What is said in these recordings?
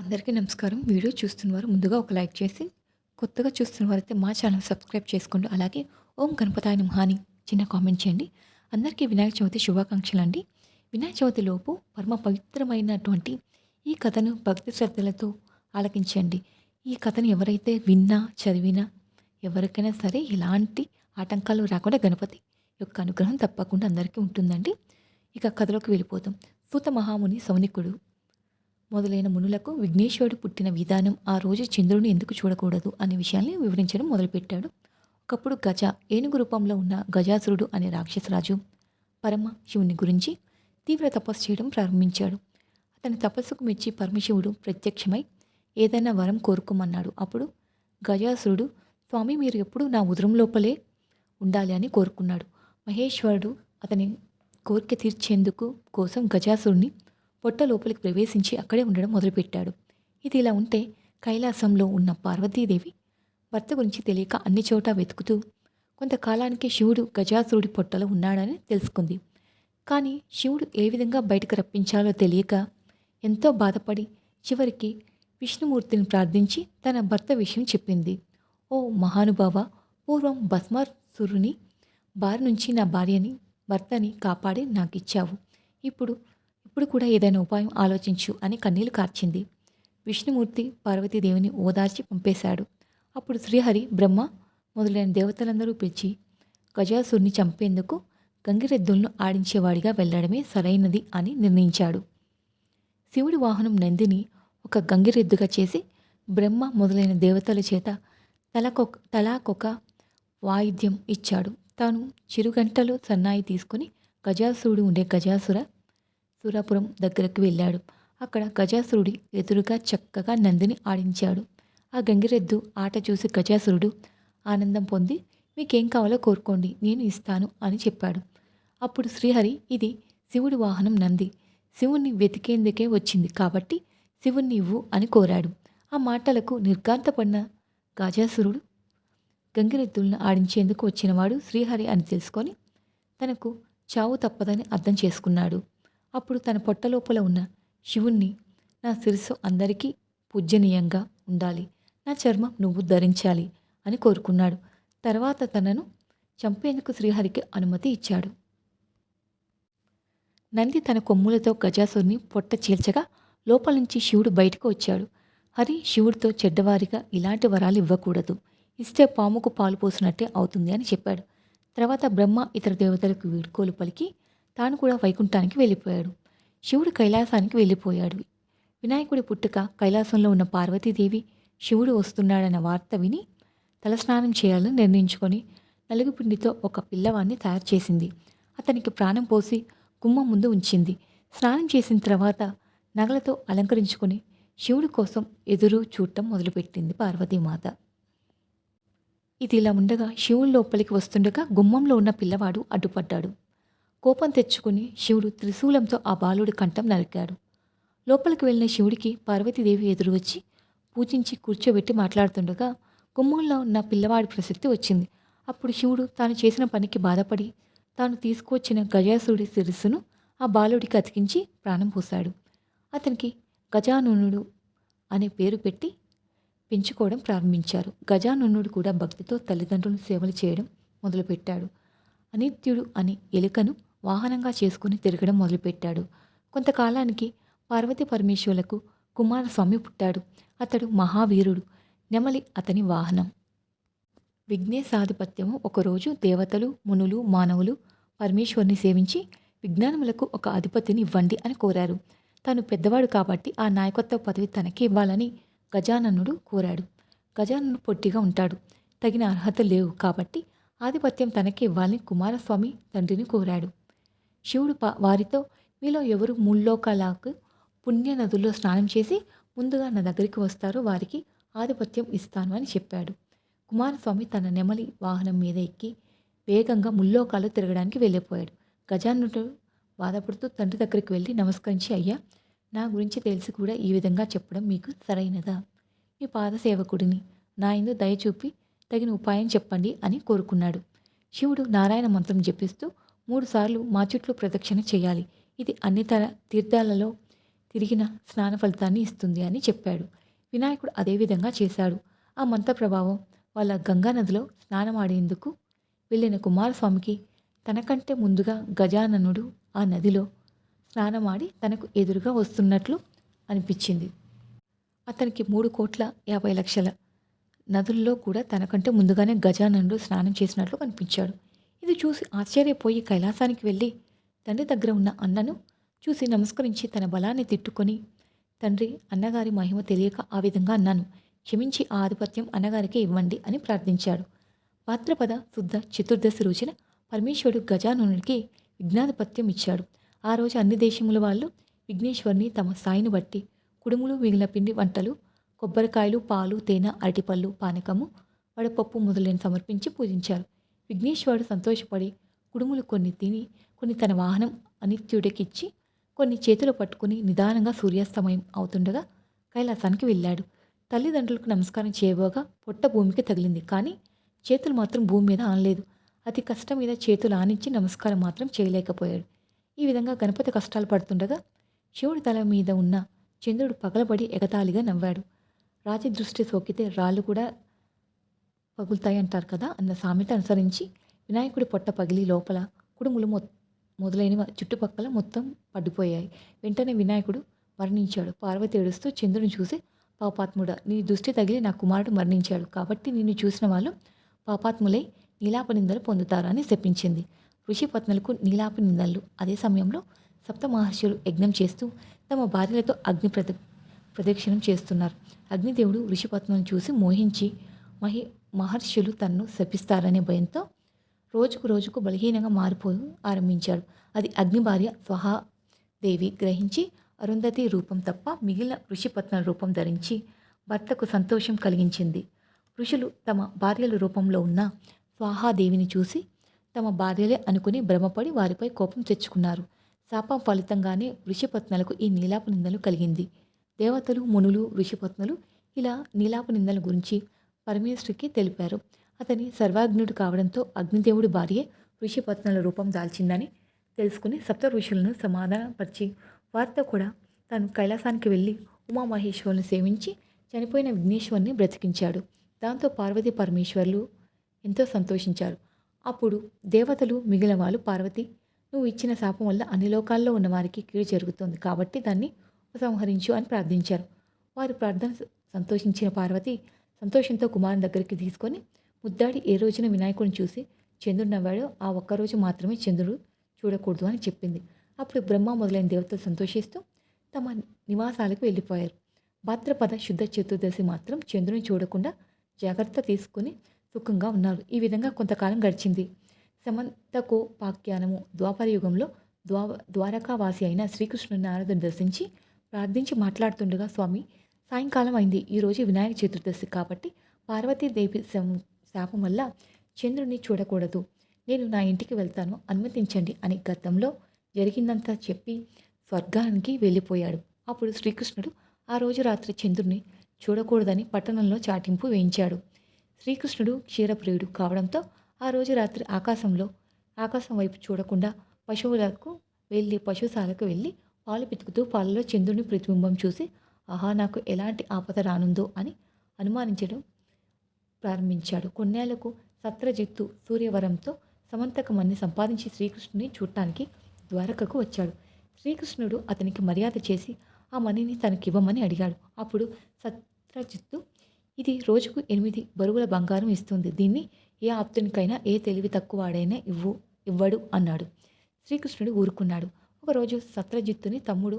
అందరికీ నమస్కారం. వీడియో చూస్తున్నవారు ముందుగా ఒక లైక్ చేసి, కొత్తగా చూస్తున్నవారైతే మా ఛానల్ సబ్స్క్రైబ్ చేసుకోండి. అలాగే ఓం గణపతాయ నమః చిన్న కామెంట్ చేయండి. అందరికీ వినాయక చవితి శుభాకాంక్షలు అండి వినాయక చవితి లోపు పరమ పవిత్రమైనటువంటి ఈ కథను భక్తి శ్రద్ధలతో ఆలకించండి. ఈ కథను ఎవరైతే విన్నా, చదివినా ఎవరికైనా సరే ఎలాంటి ఆటంకాలు రాకుండా గణపతి యొక్క అనుగ్రహం తప్పకుండా అందరికీ ఉంటుందండి. ఇక కథలోకి వెళ్ళిపోతాం సూత మహాముని సౌనికుడు మొదలైన మునులకు విఘ్నేశ్వరుడు పుట్టిన విధానం ఆ రోజు చంద్రుని ఎందుకు చూడకూడదు అనే విషయాన్ని వివరించడం మొదలుపెట్టాడు. ఒకప్పుడు గజ ఏనుగు రూపంలో ఉన్న గజాసురుడు అనే రాక్షసరాజు పరమ శివుని గురించి తీవ్ర తపస్సు చేయడం ప్రారంభించాడు. అతని తపస్సుకు మెచ్చి పరమశివుడు ప్రత్యక్షమై ఏదైనా వరం కోరుకోమన్నాడు. అప్పుడు గజాసురుడు స్వామి మీరు ఎప్పుడు నా ఉదరం లోపలే ఉండాలి అని కోరుకున్నాడు. మహేశ్వరుడు అతని కోరిక తీర్చేందుకు కోసం గజాసురుడిని పొట్ట లోపలికి ప్రవేశించి అక్కడే ఉండడం మొదలుపెట్టాడు. ఇది ఇలా ఉంటే కైలాసంలో ఉన్న పార్వతీదేవి భర్త గురించి తెలియక అన్ని చోట వెతుకుతూ కొంతకాలానికి శివుడు గజాసురుడి పొట్టలో ఉన్నాడని తెలుసుకుంది. కానీ శివుడు ఏ విధంగా బయటకు రప్పించాలో తెలియక ఎంతో బాధపడి చివరికి విష్ణుమూర్తిని ప్రార్థించి తన భర్త విషయం చెప్పింది. ఓ మహానుభావ పూర్వం భస్మాసురుని బారి నుంచి నా భార్యని భర్తని కాపాడి నాకు ఇచ్చావు ఇప్పుడు ఇప్పుడు కూడా ఏదైనా ఉపాయం ఆలోచించు అని కన్నీళ్ళు కార్చింది. విష్ణుమూర్తి పార్వతీదేవిని ఓదార్చి పంపేశాడు. అప్పుడు శ్రీహరి బ్రహ్మ మొదలైన దేవతలందరూ పిలిచి గజాసురుని చంపేందుకు గంగిరెద్దులను ఆడించేవాడిగా వెళ్ళడమే సరైనది అని నిర్ణయించాడు. శివుడి వాహనం నందిని ఒక గంగిరెద్దుగా చేసి బ్రహ్మ మొదలైన దేవతల చేత తలకొక తలాకొక వాయిద్యం ఇచ్చాడు. తాను చిరుగంటలు సన్నాయి తీసుకుని గజాసురుడు ఉండే గజాసుర సురాపురం దగ్గరకు వెళ్ళాడు. అక్కడ గజాసురుడి ఎదురుగా చక్కగా నందిని ఆడించాడు. ఆ గంగిరెద్దు ఆట చూసి గజాసురుడు ఆనందం పొంది మీకేం కావాలో కోరుకోండి నేను ఇస్తాను అని చెప్పాడు. అప్పుడు శ్రీహరి ఇది శివుడి వాహనం నంది. శివుణ్ణి వెతికేందుకే వచ్చింది కాబట్టి శివుణ్ణి ఇవ్వు అని కోరాడు. ఆ మాటలకు నిర్గాంతపడిన గజాసురుడు గంగిరెద్దులను ఆడించేందుకు వచ్చినవాడు శ్రీహరి అని తెలుసుకొని తనకు చావు తప్పదని అర్థం చేసుకున్నాడు. అప్పుడు తన పొట్ట లోపల ఉన్న శివుణ్ణి నా శిరస్సు అందరికీ పూజనీయంగా ఉండాలి. నా చర్మం నువ్వు ధరించాలి అని కోరుకున్నాడు. తర్వాత తనను చంపేందుకు శ్రీహరికి అనుమతి ఇచ్చాడు. నంది తన కొమ్ములతో గజాసురుని పొట్ట చీల్చగా లోపల నుంచి శివుడు బయటకు వచ్చాడు. హరి శివుడితో చెడ్డవారిగా ఇలాంటి వరాలు ఇవ్వకూడదు. ఇస్తే పాముకు పాలు పోసినట్టే అవుతుంది అని చెప్పాడు. తర్వాత బ్రహ్మ ఇతర దేవతలకు వీడ్కోలు పలికి తాను కూడా వైకుంఠానికి వెళ్ళిపోయాడు. శివుడు కైలాసానికి వెళ్ళిపోయాడు. వినాయకుడి పుట్టుక కైలాసంలో ఉన్న పార్వతీదేవి శివుడు వస్తున్నాడన్న వార్త విని తలస్నానం చేయాలని నిర్ణయించుకొని నలుగుపిండితో ఒక పిల్లవాడిని తయారు చేసింది. అతనికి ప్రాణం పోసి గుమ్మం ముందు ఉంచింది. స్నానం చేసిన తర్వాత నగలతో అలంకరించుకొని శివుడి కోసం ఎదురు చూడటం మొదలుపెట్టింది పార్వతీమాత. ఇది ఇలా ఉండగా శివుడు లోపలికి వస్తుండగా గుమ్మంలో ఉన్న పిల్లవాడు అడ్డుపడ్డాడు. కోపం తెచ్చుకుని శివుడు త్రిశూలంతో ఆ బాలుడి కంఠం నరికాడు. లోపలికి వెళ్ళిన శివుడికి పార్వతీదేవి ఎదురు వచ్చి పూజించి కూర్చోబెట్టి మాట్లాడుతుండగా గుమ్మంలో ఉన్న పిల్లవాడి ప్రసక్తి వచ్చింది. అప్పుడు శివుడు తాను చేసిన పనికి బాధపడి తాను తీసుకువచ్చిన గజాసుడి శిరస్సును ఆ బాలుడికి అతికించి ప్రాణం పోశాడు. అతనికి గజానునుడు అనే పేరు పెట్టి పెంచుకోవడం ప్రారంభించారు. గజానునుడు కూడా భక్తితో తల్లిదండ్రులు సేవలు చేయడం మొదలుపెట్టాడు. అనిత్యుడు అనే ఎలుకను వాహనంగా చేసుకుని తిరగడం మొదలుపెట్టాడు. కొంతకాలానికి పార్వతి పరమేశ్వరులకు కుమారస్వామి పుట్టాడు. అతడు మహావీరుడు. నెమలి అతని వాహనం. విఘ్నేశాధిపత్యము ఒకరోజు దేవతలు మునులు మానవులు పరమేశ్వరుని సేవించి విజ్ఞానములకు ఒక అధిపతిని ఇవ్వండి అని కోరారు. తాను పెద్దవాడు కాబట్టి ఆ నాయకత్వ పదవి తనకి ఇవ్వాలని గజాననుడు కోరాడు. గజానను పొట్టిగా ఉంటాడు. తగిన అర్హత లేవు కాబట్టి ఆధిపత్యం తనకి ఇవ్వాలని కుమారస్వామి తండ్రిని కోరాడు. శివుడు ప వారితో మీలో ఎవరు ముల్లోకాలకు పుణ్య నదుల్లో స్నానం చేసి ముందుగా నా దగ్గరికి వస్తారో వారికి ఆధిపత్యం ఇస్తాను అని చెప్పాడు. కుమారస్వామి తన నెమలి వాహనం మీద ఎక్కి వేగంగా ముల్లోకాలు తిరగడానికి వెళ్ళిపోయాడు. గజానుడు బాధపడుతూ తండ్రి దగ్గరికి వెళ్ళి నమస్కరించి అయ్యా నా గురించి తెలిసి కూడా ఈ విధంగా చెప్పడం మీకు సరైనదా? మీ పాద సేవకుడిని నా ఇందు దయచూపి తగిన ఉపాయం చెప్పండి అని కోరుకున్నాడు. శివుడు నారాయణ మంత్రం జపిస్తూ మూడుసార్లు మా చుట్లు ప్రదక్షిణ చేయాలి. ఇది అన్ని తర తీర్థాలలో తిరిగిన స్నాన ఫలితాన్ని ఇస్తుంది అని చెప్పాడు. వినాయకుడు అదేవిధంగా చేశాడు. ఆ మంత్ర ప్రభావం వాళ్ళ గంగా నదిలో స్నానమాడేందుకు వెళ్ళిన కుమారస్వామికి తనకంటే ముందుగా గజాననుడు ఆ నదిలో స్నానమాడి తనకు ఎదురుగా వస్తున్నట్లు అనిపించింది. అతనికి మూడు కోట్ల యాభై లక్షల నదుల్లో కూడా తనకంటే ముందుగానే గజాననుడు స్నానం చేసినట్లు కనిపించాడు. ఇది చూసి ఆశ్చర్యపోయి కైలాసానికి వెళ్ళి తండ్రి దగ్గర ఉన్న అన్నను చూసి నమస్కరించి తన బలాన్ని తిట్టుకొని తండ్రి అన్నగారి మహిమ తెలియక ఆ విధంగా అన్నాను. క్షమించి ఆ ఆధిపత్యం అన్నగారికి ఇవ్వండి అని ప్రార్థించాడు. భాద్రపద శుద్ధ చతుర్దశి రోజున పరమేశ్వరుడు గజానునికి విజ్ఞాధిపత్యం ఇచ్చాడు. ఆ రోజు అన్ని దేశముల వాళ్ళు విఘ్నేశ్వరుని తమ స్థాయిని బట్టి కుడుములు మిగిలిన పిండి వంటలు కొబ్బరికాయలు పాలు తేనె అరటిపళ్ళు పానకము వడపప్పు మొదలైన సమర్పించి పూజించారు. విఘ్నేశ్వరుడు సంతోషపడి కుడుములు కొన్ని తిని కొన్ని తన వాహనం అనిత్యుడికిచ్చి కొన్ని చేతులు పట్టుకుని నిదానంగా సూర్యాస్తమయం అవుతుండగా కైలాసానికి వెళ్ళాడు. తల్లిదండ్రులకు నమస్కారం చేయబోగా పొట్ట భూమికి తగిలింది. కానీ చేతులు మాత్రం భూమి మీద ఆనలేదు. అతి కష్టం మీద చేతులు ఆనించి నమస్కారం మాత్రం చేయలేకపోయాడు. ఈ విధంగా గణపతి కష్టాలు పడుతుండగా శివుడి తల మీద ఉన్న చంద్రుడు పగలబడి ఎగతాళిగా నవ్వాడు. రాజదృష్టి సోకితే రాళ్ళు కూడా పగులుతాయి అంటారు కదా అన్న సామెత అనుసరించి వినాయకుడి పొట్ట పగిలి లోపల కుడుములు మొ మొదలైనవి చుట్టుపక్కల మొత్తం పడిపోయాయి. వెంటనే వినాయకుడు మరణించాడు. పార్వతి ఏడుస్తూ చంద్రుని చూసి పాపాత్ముడ నీ దృష్టి తగిలి నా కుమారుడు మరణించాడు. కాబట్టి నిన్ను చూసిన వాళ్ళు పాపాత్ములై నీలాప నిందలు పొందుతారని శపించింది. ఋషిపత్నులకు నీలాప నిందలు. అదే సమయంలో సప్త మహర్షులు యజ్ఞం చేస్తూ తమ భార్యలతో అగ్ని ప్రద ప్రదక్షిణం చేస్తున్నారు. అగ్నిదేవుడు ఋషిపత్నులను చూసి మోహించి మహి మహర్షులు తన్ను శపిస్తారనే భయంతో రోజుకు రోజుకు బలహీనంగా మారిపో ఆరంభించాడు అది అగ్ని భార్య స్వహాదేవి గ్రహించి అరుంధతి రూపం తప్ప మిగిలిన ఋషిపత్న రూపం ధరించి భర్తకు సంతోషం కలిగించింది. ఋషులు తమ భార్యల రూపంలో ఉన్న స్వాహాదేవిని చూసి తమ భార్యలే అనుకుని భ్రమపడి వారిపై కోపం తెచ్చుకున్నారు. శాపం ఫలితంగానే ఋషిపత్నులకు ఈ నీలాప నిందలు కలిగింది. దేవతలు మునులు ఋషిపత్నులు ఇలా నీలాప నిందల గురించి పరమేశ్వరికి తెలిపారు. అతని సర్వాగ్నుడు కావడంతో అగ్నిదేవుడి భార్య ఋషిపత్నుల రూపం దాల్చిందని తెలుసుకుని సప్త ఋషులను సమాధానపరిచి వారితో కూడా తాను కైలాసానికి వెళ్ళి ఉమామహేశ్వరుని సేవించి చనిపోయిన విఘ్నేశ్వరుని బ్రతికించాడు. దాంతో పార్వతీ పరమేశ్వర్లు ఎంతో సంతోషించారు. అప్పుడు దేవతలు మిగిలిన వాళ్ళు పార్వతి నువ్వు ఇచ్చిన శాపం వల్ల అన్ని లోకాల్లో ఉన్న వారికి కీడు జరుగుతోంది కాబట్టి దాన్ని ఉపసంహరించు అని ప్రార్థించారు. వారి ప్రార్థన సంతోషించిన పార్వతి సంతోషంతో కుమారుని దగ్గరికి తీసుకొని ముద్దాడి ఏ రోజున వినాయకుడిని చూసి చంద్రుడు నవ్వాడో ఆ ఒక్కరోజు మాత్రమే చంద్రుడు చూడకూడదు అని చెప్పింది. అప్పుడు బ్రహ్మ మొదలైన దేవతలు సంతోషిస్తూ తమ నివాసాలకు వెళ్ళిపోయారు. భాద్రపద శుద్ధ చతుర్దశి మాత్రం చంద్రుని చూడకుండా జాగ్రత్త తీసుకుని సుఖంగా ఉన్నారు. ఈ విధంగా కొంతకాలం గడిచింది. సమంతకో పాఖ్యానము ద్వాపర యుగంలో ద్వా ద్వారకావాసి అయిన శ్రీకృష్ణుని నారదుని దర్శించి ప్రార్థించి మాట్లాడుతుండగా స్వామి సాయంకాలం అయింది ఈరోజు వినాయక చతుర్దశి కాబట్టి పార్వతీదేవి శాపం వల్ల చంద్రుని చూడకూడదు. నేను నా ఇంటికి వెళ్తాను. అనుమతించండి అని గతంలో జరిగిందంతా చెప్పి స్వర్గానికి వెళ్ళిపోయాడు. అప్పుడు శ్రీకృష్ణుడు ఆ రోజు రాత్రి చంద్రుని చూడకూడదని పట్టణంలో చాటింపు వేయించాడు. శ్రీకృష్ణుడు క్షీరప్రియుడు కావడంతో ఆ రోజు రాత్రి ఆకాశంలో ఆకాశం వైపు చూడకుండా పశువులకు వెళ్ళి పశుశాలకు వెళ్ళి పాలు పితుకుతూ పాలలో చంద్రుని ప్రతిబింబం చూసి ఆహా నాకు ఎలాంటి ఆపద రానుందో అని అనుమానించడం ప్రారంభించాడు. కొన్నేళ్ళకు సత్రజిత్తు సూర్యవరంతో సమంతకమన్ని సంపాదించి శ్రీకృష్ణుని చూడటానికి ద్వారకకు వచ్చాడు. శ్రీకృష్ణుడు అతనికి మర్యాద చేసి ఆ మనీని తనకివ్వమని అడిగాడు. అప్పుడు సత్రజిత్తు ఇది రోజుకు ఎనిమిది బరువుల బంగారం ఇస్తుంది. దీన్ని ఏ ఆప్తునికైనా ఏ తెలివి తక్కువవాడైనా ఇవ్వు ఇవ్వడు అన్నాడు. శ్రీకృష్ణుడు ఊరుకున్నాడు. ఒకరోజు సత్రజిత్తుని తమ్ముడు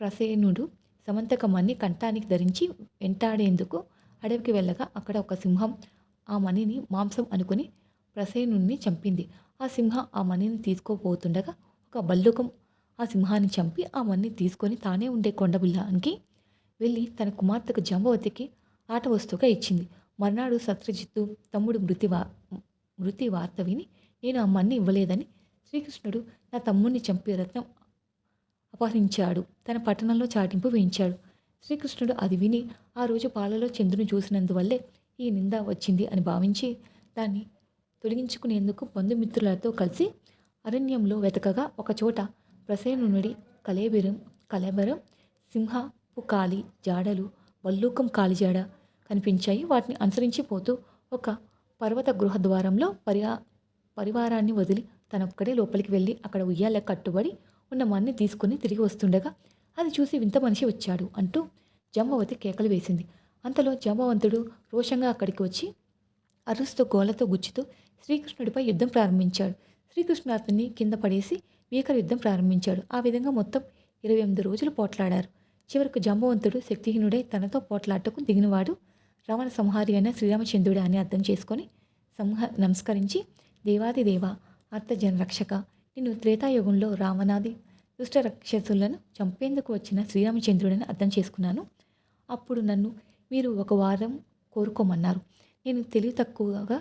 ప్రసేనుడు సమంతకమన్ని కంఠానికి ధరించి వెంటాడేందుకు అడవికి వెళ్ళగా అక్కడ ఒక సింహం ఆ మణిని మాంసం అనుకుని ప్రసేనుణ్ణి చంపింది. ఆ సింహం ఆ మణిని తీసుకోపోతుండగా ఒక బల్లుకం ఆ సింహాన్ని చంపి ఆ మణిని తీసుకొని తానే ఉండే కొండబిల్లానికి వెళ్ళి తన కుమార్తెకు జంబవతికి ఆట వస్తువుగా ఇచ్చింది. మర్నాడు సత్రజిత్తు తమ్ముడు మృతి వా మృతి వార్త విని నేను ఆ మన్ని ఇవ్వలేదని శ్రీకృష్ణుడు నా తమ్ముడిని చంపే రత్నం అపహరించాడు. తన పట్టణంలో చాటింపు వేయించాడు. శ్రీకృష్ణుడు అది విని ఆ రోజు పాలలో చంద్రుని చూసినందువల్లే ఈ నింద వచ్చింది అని భావించి దాన్ని తొలగించుకునేందుకు బంధుమిత్రులతో కలిసి అరణ్యంలో వెతకగా ఒకచోట ప్రసేనుడి కలేబెరం కలేబరం సింహపు కాలి జాడలు వల్లూకం కాలిజాడ కనిపించాయి. వాటిని అనుసరించి పోతూ ఒక పర్వత గృహ ద్వారంలో పరిహా పరివారాన్ని వదిలి తనొక్కడే లోపలికి వెళ్ళి అక్కడ ఉయ్యాల కట్టుబడి ఉన్న మన్ని తీసుకుని తిరిగి వస్తుండగా అది చూసి వింత మనిషి వచ్చాడు అంటూ జంబవతి కేకలు వేసింది. అంతలో జంబవంతుడు రోషంగా అక్కడికి వచ్చి అరుస్తూ గోలతో గుచ్చుతూ శ్రీకృష్ణుడిపై యుద్ధం ప్రారంభించాడు. శ్రీకృష్ణ అతన్ని కింద పడేసి వీకర యుద్ధం ప్రారంభించాడు. ఆ విధంగా మొత్తం ఇరవై ఎనిమిది రోజులు పోట్లాడారు. చివరకు జంబవంతుడు శక్తిహీనుడై తనతో పోట్లాటకు దిగినవాడు రావణ సంహారి అయిన శ్రీరామచంద్రుడే అని అర్థం చేసుకొని సంహ నమస్కరించి దేవాది దేవ అర్థజన నేను నిన్ను త్రేతాయుగంలో రావణాది దుష్ట రాక్షసులను చంపేందుకు వచ్చిన శ్రీరామచంద్రుడని అర్థం చేసుకున్నాను. అప్పుడు నన్ను మీరు ఒక వారం కోరుకోమన్నారు. నేను తెలివి తక్కువగా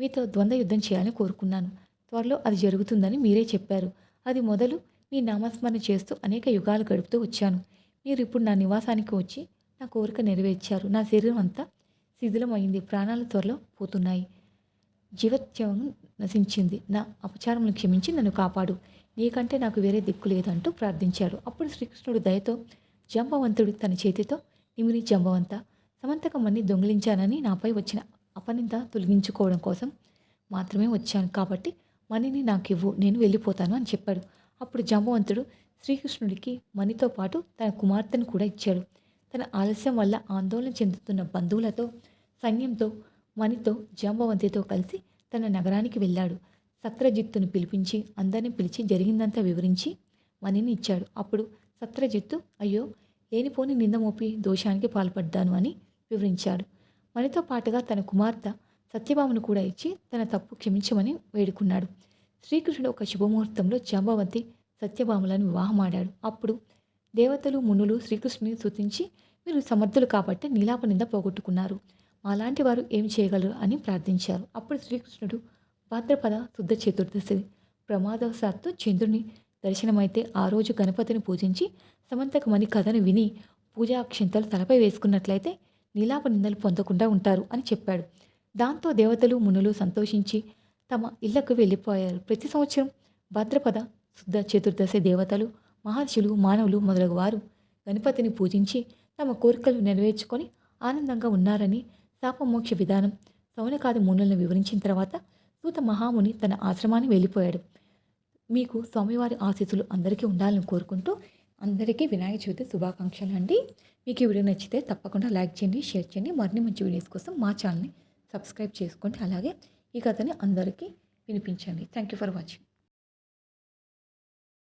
మీతో ద్వంద్వ యుద్ధం చేయాలని కోరుకున్నాను. త్వరలో అది జరుగుతుందని మీరే చెప్పారు. అది మొదలు మీ నామస్మరణ చేస్తూ అనేక యుగాలు గడుపుతూ వచ్చాను. మీరు ఇప్పుడు నా నివాసానికి వచ్చి నా కోరిక నెరవేర్చారు. నా శరీరం అంతా శిథిలమైంది. ప్రాణాలు త్వరలో పోతున్నాయి. జీవత్యం నశించింది. నా అపచారములను క్షమించి నన్ను కాపాడు. నీకంటే నాకు వేరే దిక్కు లేదంటూ ప్రార్థించాడు. అప్పుడు శ్రీకృష్ణుడు దయతో జంబవంతుడు తన చేతితో నిమిరి జంబవంత. సమంతకమని దొంగిలించానని నాపై వచ్చిన అపనింద తొలగించుకోవడం కోసం మాత్రమే వచ్చాను కాబట్టి మణిని నాకు ఇవ్వు నేను వెళ్ళిపోతాను అని చెప్పాడు. అప్పుడు జంబవంతుడు శ్రీకృష్ణుడికి మణితో పాటు తన కుమార్తెను కూడా ఇచ్చాడు. తన ఆలస్యం వల్ల ఆందోళన చెందుతున్న బంధువులతో సైన్యంతో మణితో జాంబవంతితో కలిసి తన నగరానికి వెళ్ళాడు. సత్రజిత్తును పిలిపించి అందరిని పిలిచి జరిగిందంతా వివరించి మనీని ఇచ్చాడు. అప్పుడు సత్రజిత్తు అయ్యో లేనిపోని నింద మోపి దోషానికి పాల్పడ్డాను అని వివరించాడు. మనతో పాటుగా తన కుమార్తె సత్యభామను కూడా ఇచ్చి తన తప్పు క్షమించమని వేడుకున్నాడు. శ్రీకృష్ణుడు ఒక శుభముహూర్తంలో జాంబవంతి సత్యభామలను వివాహమాడాడు. అప్పుడు దేవతలు మునులు శ్రీకృష్ణుని స్తుతించి మీరు సమర్థులు కాబట్టి నీలాప నింద పోగొట్టుకున్నారు. మాలాంటి వారు ఏం చేయగలరు అని ప్రార్థించారు. అప్పుడు శ్రీకృష్ణుడు భాద్రపద శుద్ధ చతుర్దశి ప్రమాదవశాత్తు చంద్రుని దర్శనమైతే ఆ రోజు గణపతిని పూజించి సమంతకమని కథను విని పూజా అక్షంతలు తలపై వేసుకున్నట్లయితే నీలాప నిందలు పొందకుండా ఉంటారు అని చెప్పాడు. దాంతో దేవతలు మునులు సంతోషించి తమ ఇళ్ళకు వెళ్ళిపోయారు. ప్రతి సంవత్సరం భద్రపద శుద్ధ చతుర్దశి దేవతలు మహర్షులు మానవులు మొదలగు వారు గణపతిని పూజించి తమ కోరికలు నెరవేర్చుకొని ఆనందంగా ఉన్నారని శాపమోక్ష విధానం సౌనకాది మునులను వివరించిన తర్వాత సూత మహాముని తన ఆశ్రమాన్ని వెళ్ళిపోయాడు. మీకు స్వామివారి ఆశీస్సులు అందరికీ ఉండాలని కోరుకుంటూ అందరికీ వినాయక చవితి శుభాకాంక్షలు అండి. మీకు ఈ వీడియో నచ్చితే తప్పకుండా లైక్ చేయండి షేర్ చేయండి. మరిన్ని మంచి వీడియోస్ కోసం మా ఛానల్ని సబ్స్క్రైబ్ చేసుకోండి. అలాగే ఈ కథని అందరికీ వినిపించండి. Thank you for watching.